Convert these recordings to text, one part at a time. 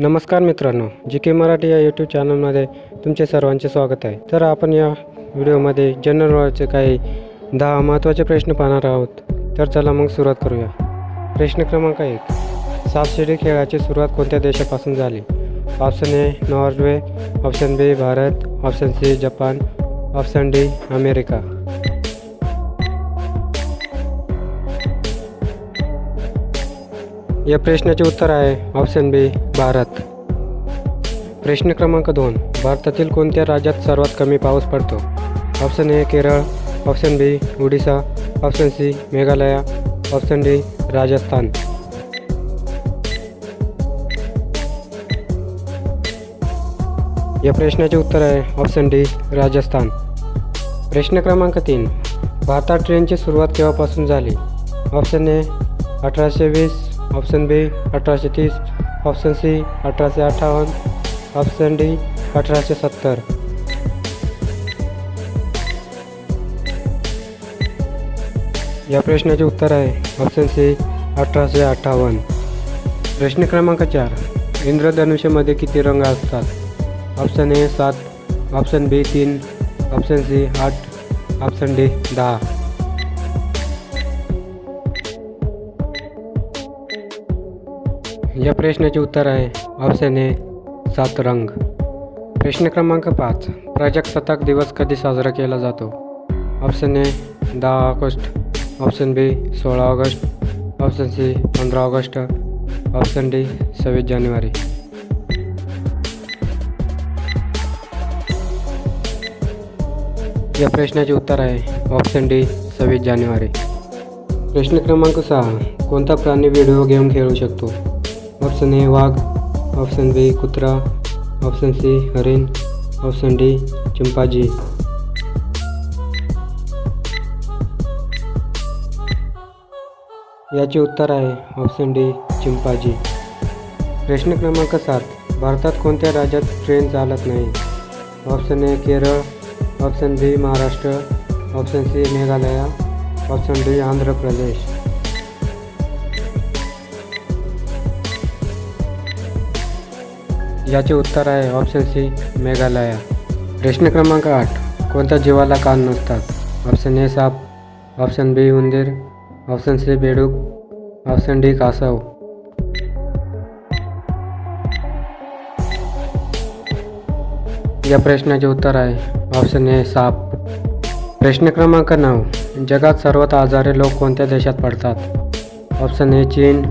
नमस्कार मित्रांनो जी के मराठी या यूट्यूब चॅनलमध्ये तुमचे सर्वांचे स्वागत आहे. तर आपण या व्हिडिओमध्ये जनरल नॉलेजचे काही दहा महत्त्वाचे प्रश्न पाहणार आहोत. तर चला मग सुरुवात करूया. प्रश्न क्रमांक एक. सापशिडी खेळाची सुरुवात कोणत्या देशापासून झाली? Option A Norway. Option B Bharat. Option C Japan. Option D America. या प्रश्नाचे उत्तर आहे ऑप्शन बी भारत. प्रश्न क्रमांक दोन भारतातील कोणत्या राज्यात सर्वात कमी पाऊस पडतो? Option A Kerala. Option B Odisha. Option C Meghalaya. Option D Rajasthan. या प्रश्नाचे उत्तर आहे ऑप्शन डी राजस्थान. प्रश्न क्रमांक तीन भारतात ट्रेनची सुरुवात केव्हापासून झाली? ऑप्शन ए अठराशे वीस. ऑप्शन बी अठराशे तीस. ऑप्शन सी अठराशे अठ्ठावन्न. ऑप्शन डी अठराशे सत्तर. या प्रश्नाचे उत्तर आहे. ऑप्शन सी अठराशे अठ्ठावन्न. प्रश्न क्रमांक चार. इंद्रधनुष्यमध्ये किती रंग असतात? ऑप्शन ए सात ऑप्शन बी तीन ऑप्शन सी आठ ऑप्शन डी दहा. या प्रश्नाचे उत्तर आहे ऑप्शन ए सात रंग. प्रश्न क्रमांक पाच प्रजासत्ताक दिवस कधी साजरा केला जातो? ऑप्शन ए दहा ऑगस्ट. ऑप्शन बी सोळा ऑगस्ट. ऑप्शन सी पंधरा ऑगस्ट. ऑप्शन डी सव्वीस जानेवारी. या प्रश्नाचे उत्तर आहे ऑप्शन डी सव्वीस जानेवारी. प्रश्न क्रमांक सहा कोणता प्राणी व्हिडिओ गेम खेळू शकतो? Option A Wagh option B कुत्रा ऑप्शन सी हरिण ऑप्शन डी चिंपाजी. याचे उत्तर आहे ऑप्शन डी चिंपाजी. प्रश्न क्रमांक सात भारतात कोणत्या राज्यात ट्रेन चालत नाही? Option A Kerala option B Maharashtra option C Meghalaya option D Andhra Pradesh. याचे उत्तर आहे ऑप्शन सी मेघालया. प्रश्न क्रमांक आठ कोणत्या जीवाला कान नसतात? ऑप्शन ए साप. ऑप्शन बी उंदीर. ऑप्शन सी बेडूक. ऑप्शन डी कासव. या प्रश्नाचे उत्तर आहे ऑप्शन ए साप. प्रश्न क्रमांक नऊ जगात सर्वात आजारी लोक कोणत्या देशात पडतात? ऑप्शन ए चीन.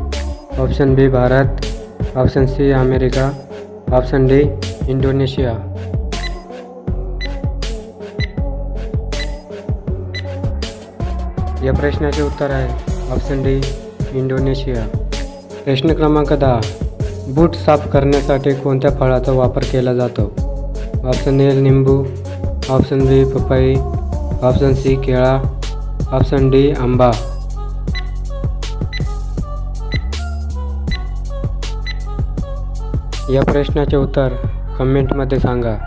Option B Bharat. Option C America. Option D Indonesia या प्रश्नाचे उत्तर आहे. ऑप्शन डी इंडोनेशिया प्रश्न क्रमांक दहा. बूट साफ करण्यासाठी कोणत्या फळाचा वापर केला जातो? ऑप्शन ए लिंबू ऑप्शन बी पपई. ऑप्शन सी केळा. ऑप्शन डी आंबा. या प्रश्नाचे उत्तर कमेंटमध्ये सांगा.